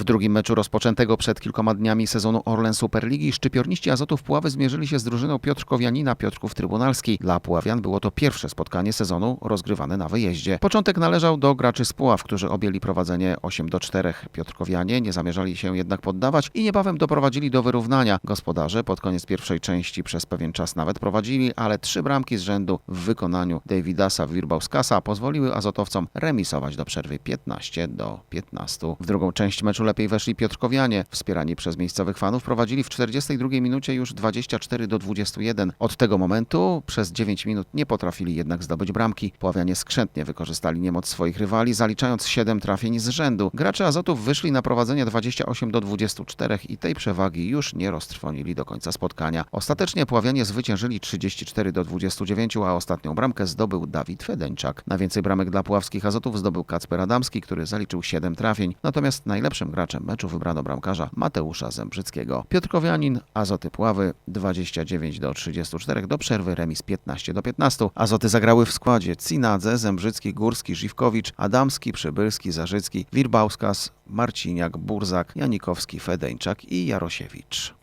W drugim meczu rozpoczętego przed kilkoma dniami sezonu Orlen Superligi szczypiorniści Azotów Puławy zmierzyli się z drużyną Piotrkowianina Piotrków Trybunalski. Dla Puławian było to pierwsze spotkanie sezonu rozgrywane na wyjeździe. Początek należał do graczy z Puław, którzy objęli prowadzenie 8 do 4. Piotrkowianie nie zamierzali się jednak poddawać i niebawem doprowadzili do wyrównania. Gospodarze pod koniec pierwszej części przez pewien czas nawet prowadzili, ale trzy bramki z rzędu w wykonaniu Davidasa Wirbauskasa pozwoliły azotowcom remisować do przerwy 15 do 15. W drugą część meczu lepiej weszli Piotrkowianie. Wspierani przez miejscowych fanów prowadzili w 42 minucie już 24 do 21. Od tego momentu przez 9 minut nie potrafili jednak zdobyć bramki. Pławianie skrzętnie wykorzystali niemoc swoich rywali, zaliczając 7 trafień z rzędu. Gracze Azotów wyszli na prowadzenie 28 do 24 i tej przewagi już nie roztrwonili do końca spotkania. Ostatecznie Pławianie zwyciężyli 34 do 29, a ostatnią bramkę zdobył Dawid Fedeńczak. Najwięcej bramek dla puławskich Azotów zdobył Kacper Adamski, który zaliczył 7 trafień, natomiast najlepszym graczem meczu wybrano bramkarza Mateusza Zembrzyckiego. Piotrkowianin, Azoty Puławy 29 do 34, do przerwy remis 15 do 15. Azoty zagrały w składzie Cinadze, Zembrzycki, Górski, Żywkowicz, Adamski, Przybylski, Zarzycki, Wirbauskas, Marciniak, Burzak, Janikowski, Fedeńczak i Jarosiewicz.